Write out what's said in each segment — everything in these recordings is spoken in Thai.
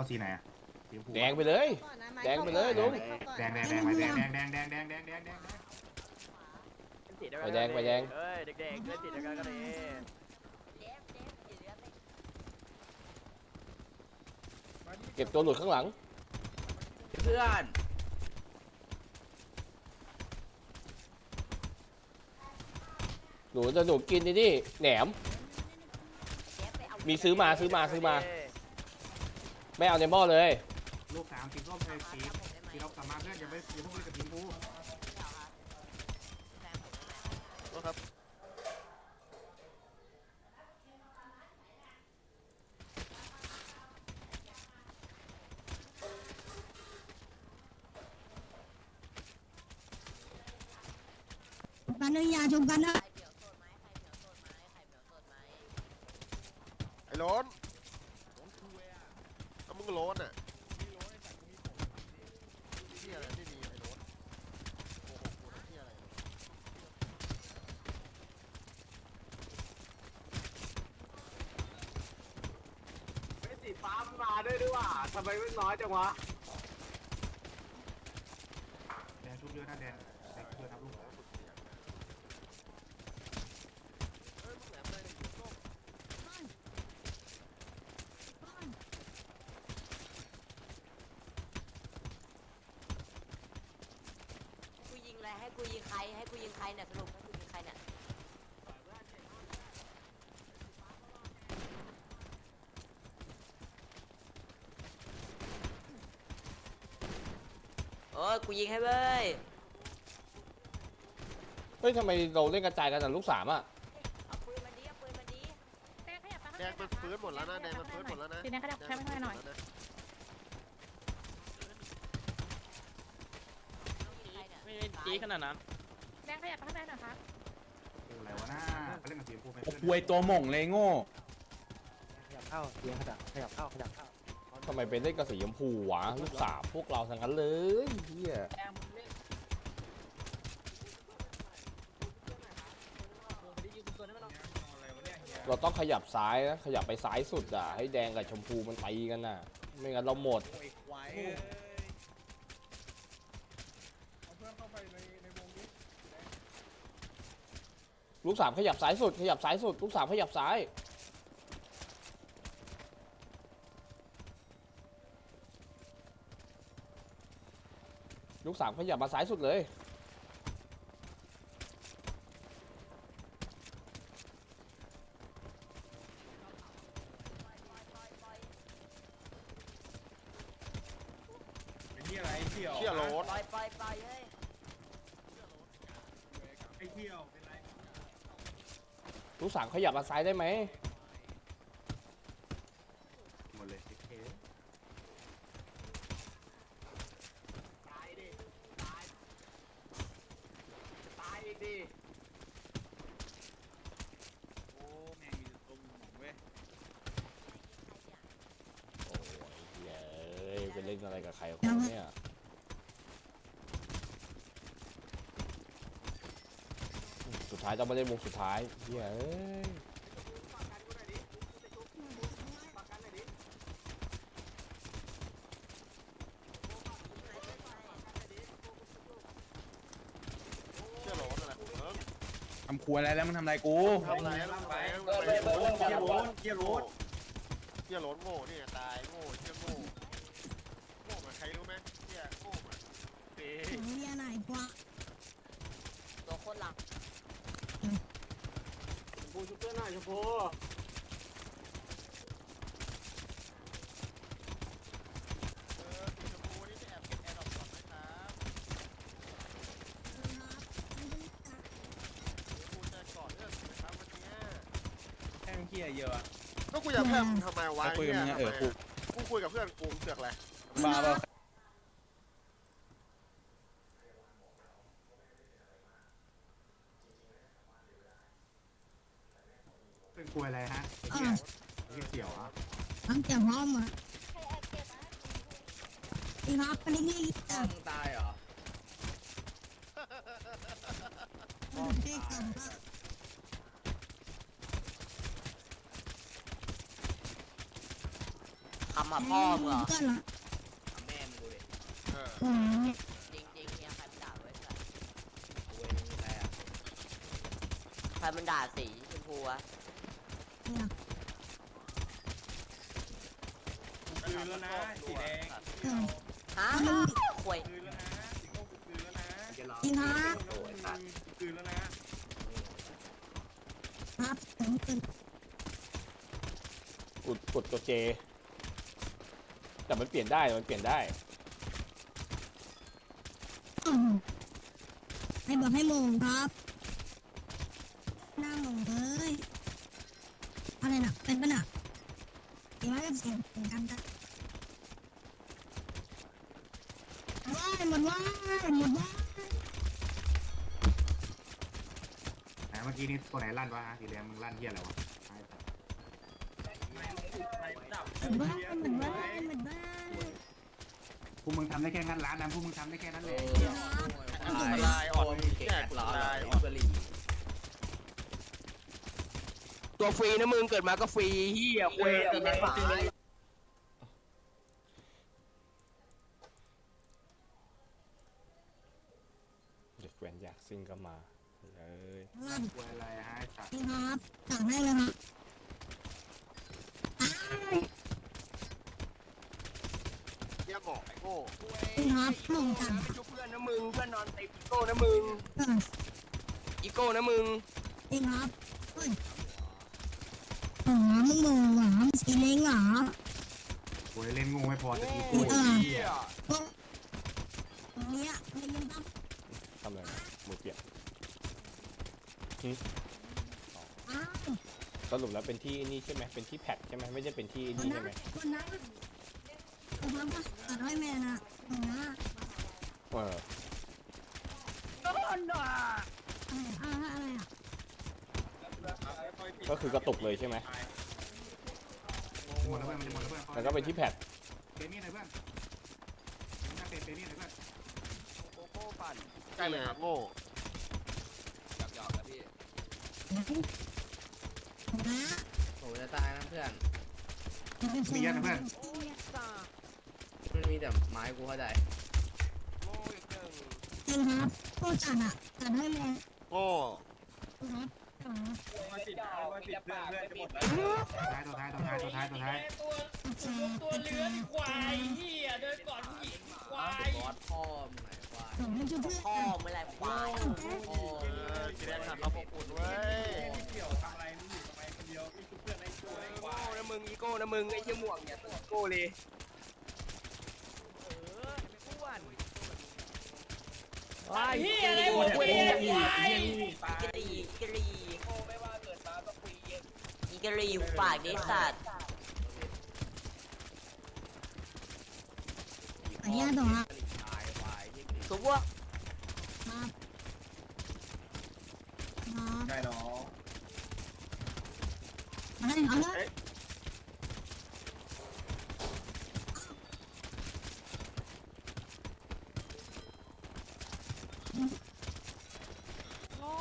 เอาสีไหนอะสีชมพูแดงไปเลย ก่อนนะแดงไปเลยลุงแดงแดงแดงไปแดงแดงแดงแดงแดงแดงแดงแดงไปแดงไปแดง เอ้ยเด็กๆเล่นติดกันก็ดีเก็บตัวหลุดข้างหลัง เพื่อนหนูจะหนูกินนี่นี่แหนม มีซื้อมาซื้อมาซื้อมา ไม่เอาในหม้อเลย ลูกสามสีส้มเลยสีสีเรากลับมาเพื่อนอย่าไปอย่าเพิ่งเล่นกับทีมกูครับกันเลยอย่าชมกันนะ ไอ้โล้นเอามึงก็โล้นอะเที่ยอะไรไม่มีไอ้โล้นโอ้โหกูนะเที่ยอะไร สีฟ้ามาด้วยด้วยว่ะทำไมไม่น้อยจังวะแดงชุบเยอะนะแดงแดงเยอะนะลูกเอ้ยมึงแหลมอะไรเนี่ยอยู่ส้มกูยิงอะไรให้กูยิงใครให้กูยิงใครเนี่ยสรุปให้กูยิงใครเนี่ยโอ้ยกูยิงให้เว้ยเฮ้ยทำไมเราเล่นกระจายกันแต่ลูกสามอะเอาปืนมาดิเอาปืนมาดิแดงขยับไปข้างแดงมันฟื้นหมดแล้วนะแดงมันฟื้นหมดแล้วนะสีแดงขยับแค่ไม่ค่อยหน่อยแดงมัฟื้นหมดแล้วนะใครเนี่ยไม่ได้จีขนาดนั้นแดงขยับไปข้างในหน่อยครับโอ้อะไรวะน้าไปเล่นกับสีชมพูไปโอ้เพื่อนควยตัวหม่งเลยโง่ขยับเข้าเตียงขยับขยับเข้าขยับเข้า ทำไมเป็นเล่นกับสีชมพูวะลูกสามพวกเราทั้งนั้นเลยเฮียเราต้องขยับซ้ายนะขยับไปซ้ายสุดอะ ให้แดงกับชมพูมันตีกันน่ะ ไม่งั้นเราหมด โอ้ยควายเอ้ยเอาเพื่อนเข้าไปในในวงนี้ลูกสามขยับซ้ายสุด ขยับซ้ายสุด ลูกสามขยับซ้าย ลูกสามขยับมาซ้ายสุดเลยไอ้เหี้ยอะไรไอ้เที่ยวเที่ยโล้นปล่อยปล่อยปล่อยเฮ้ยไอ้เที่ยวเป็นไรลูกสามขยับมาซ้ายได้ไหมหมดเลยเค ตายดิ ตาย ตายอีกดิ โอ้แม่งมีแต่ตัวหม่งเว้ย โอ้ยเย้ยไป เล่นอะไรกับใครของเขาเนี่ยสุดท้ายต้องมาเล่นวงสุดท้ายเฮ้ยเอ้ยเที่ยโล้นอะไรเออทำครัวอะไรแล้วมึงทำอะไรกูทำอะไรทำอะไรทำอะไรเที่ยวโล้นเที่ยวโล้นเที่ยโล้นโง่เนี่ยตายโง่เที่ยโง่โง่เหมือนใครรู้ไหมเที่ยโง่เหมือนเต๋เรียนไหนกว่าตัวโคนหลังชมพูชุบเพื่อนหน่อยชมพูเออสีชมพูนี่จะแอบเก็บแอร์ดรอปก่อนไหมครับชมพูจะก่อนเรื่องไหมครับวันเนี้ยแค่เหี้ยเยอะอะ ก็กูจะแพ้มึงทำไมวะไปคุยกับมึงอะเออทำไมะกูคุยกับเพื่อนกูมึงเสือกอะไรบ้าเปล่า เป็นกลวยอะไรฮะไอ้เหี้ยไอ้เหี้ยเสี่ยวอะทั้งแต่พร้อมอะอีรับไปนี่นี่จ้ะมึงตายเหรอได้กลับบ้านใครำมาพ่อมึงเหรอก็เหรอแม่มึงดูดิเออโอ้ยจริงจริงๆเนี่ยใครมันด่าไว้สัตว์กูเองมึงใครอะใครมันด่าสีชมพูวะเนี่ย คืนแล้วนะสีแดงฮะข่วย คืนแล้วนะสีส้มคืนแล้วนะจริงครับคืนแล้วนะครับผมเป็นกดกดตัวเจ แต่มันเปลี่ยนได้มันเปลี่ยนได้อืมให้บอกให้โมงครับหน้าโมงเลยอะ ไรน่ะเป็นปะน่ะเดี๋ยวให้เสียงเหมือนกันจ้ะว้ายหมดว้ายหมดว้ายไหนเมื่อกี้นี่ตัวไหนลั่นวะฮะสีแดงมึงลั่นเฮียอะไรวะหมดว้ายหมดว้ายหมดว้ายพวกมึงทำได้แค่งั้นร้านนั้นพวกมึงทำได้แค่นั้นแหละตายลายอ่อนเก่งแจกกูลาลายยอ่อนกะหรี่ ตัวฟรีนะมึงเกิดมาก็ฟรีเฮียคุยแต่ไม่หมาเด็กแวนอยากซิงก็มาเลยลั่นกลัวอะไรฮะไอ้สัตว์นี่ครับสั่งให้เลยครับอ้ายเหี้ยหงอกไอ้โง่นี่ครับโมงสั่งไม่ชุบเพื่อนนะมึงเพื่อนนอนติดอีโก้นะมึงเอออีโก้นะมึงนี่ครับเฮ้ยอ๋อ มึงโมงเหรอมึงสีเล้งเหรอโวยเล่นงูไม่พอจะอีกโอ้กูยเฮียพวกตรงเนี้ยเล่นกันปั๊บทำอะไรนะมือเปลี่ยนอ้าวสรุปแล้วเป็นที่นี่ใช่ไหมเป็นที่แพทใช่ไหมไม่ใช่เป็นที่คนนี่นั้ใช่นไหมคนนั้นคนนั้นปะตัดให้แม่น่ะตรงนั้นเอออะไรอะไรอะไรอะก็คือกระตุกเลยใช่ไหม หมดแล้วเพื่อนมันจะหมดแล้วเพื่อนแล้วก็เป็นที่แพทเปมี่หน่อยเพื่อนน่าเป็นเปมี่หน่อยเพื่อนโกโก้ปั่นใช่เลยครับโง่หยอกๆนะพี่นะโหจะตายนะเพื่อนมีเยอะนะเพื่อนมันมีแต่ไม้กูเข้าใจโง่อีกหนึ่งจริงครับโคตรจัดอะตัดให้แม่โง่ครับอ๋อ มาติดมาติดเพื่อนเพื่อนจะหมดแล้วท้ายตัวท้ายตัวท้ายตัวท้ายตัวท้ายตัวเลื้อนควายบอสพ่อมึงไหนควายผมไม่ช่วยเพื่อนพ่อเมื่อไรควายพ่อเออสีแดงหันมาปกปุ่นเว้ยไม่เกี่ยวทำอะไรมึงอยู่ทำไมคนเดียวพี่ชุบเพื่อนไอ้ช่วยโง่นะมึงอีโก้นะมึงไอ้เหี้ยหมวกเนี่ยตัวอีโก้เลยไอ้เหี้ยอะไรวะเว้ยกะหรี่กะหรี่อี กะหรี่หูปากดิสัตว์ขออนุญาตต่อครับตายควายยิ่งดิสุวะครับครับใช่หรอเอาเลยเอาเลย โง่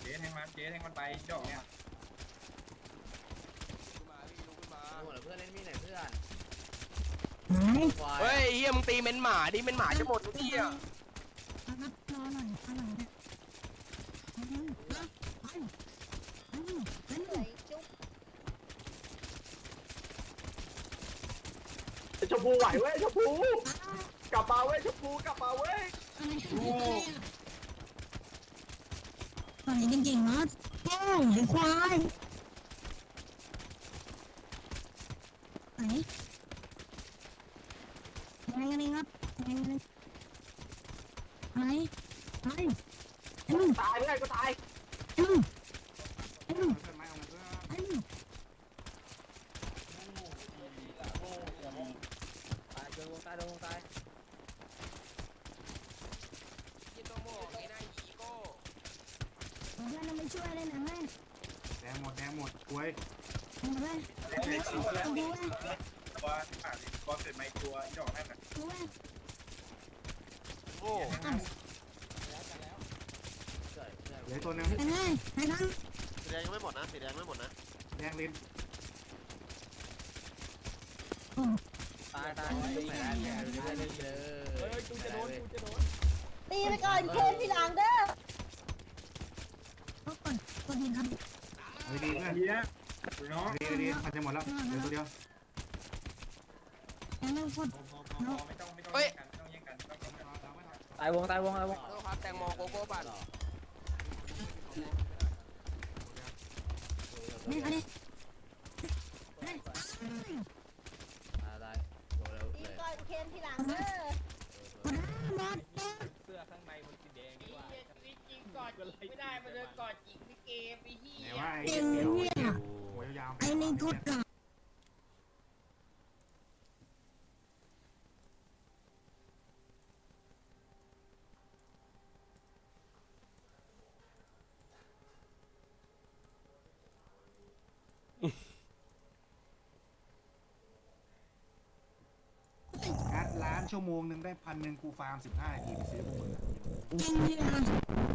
เจ๊แทงมัน เจ๊แทงมันไปดอกเนี่ยโหแล้วเพื่อนเล่นมีดไหนเพื่อนไหนควายเฮ้ยเฮียมึงตีเมนหมาดิเมนหมาจะหมดทุกที่อะเอาครับรอหน่อยเอาหน่อยนะเอาหน่อยเอาเอาเอาเอาชมพูไหวเว้ยชมพูกลับมาเว้ยชมพูกลับมาเว้ยอะไร อะไรจริงๆนะโอ้ยควายไหนยังไงกันดีครับยังไงกันดีไหนไหนเอ็ม ตายเพื่อนก็ตาย เอ็มเอ็ม เพื่อนไม้เอามาเพื่อน เอ็ม ตายโดนตายโดนตาย ยิงตัวโม่ไอ้นายอีโก้ เพื่อนไม่ช่วยเลยนะแม่ แดงหมดแดงหมดกล้วย ทำ ไมเอาดูเว้ยตัวที่ผ่านตัวเสร็จไม่ตัวดอกนั่นน่ะดูเว้ยโง่เหลือตัวหนึงไปเลยไปทั้งสีแดงยังไม่หมดนะสีแดงไม่หมดนะแดงลิ้นตายตายไม่ได้เนี่ยไม่ได้เลยเฮ้ยกูจะโดนกูจะโดนตีไปก่อนเคนทีหลังเด้อ ก็กดกดยิงครับ เอา ดีๆเพื่อนเฮียน้องดีๆดีๆมันจะหมดแล้วเหลือตัวเดียวแล้วเรากดพอพอพอไม่ต้องไม่ต้องแย่งกันไม่ต้องแย่งกันไม่ต้องแย่งกันตายวงตายวงตายวงครับแตงโมโกโก้ปั่นนี่เอาดิตายตายโดนแล้วตีเลยก่อนเคนทีหลังเด้อกดหมดเสื้อข้างในมันสีแดงดีกว่าไหนว่าไอ้เต็มเขียวเนี่ยหัวยาวๆไอ้นี่กดก่อนงัดร้านชั่วโมงหนึ่งได้พันหนึ่งกูฟาร์มสิบห้านาทีไปซื้อพวกมึงอะจริงเนี่ย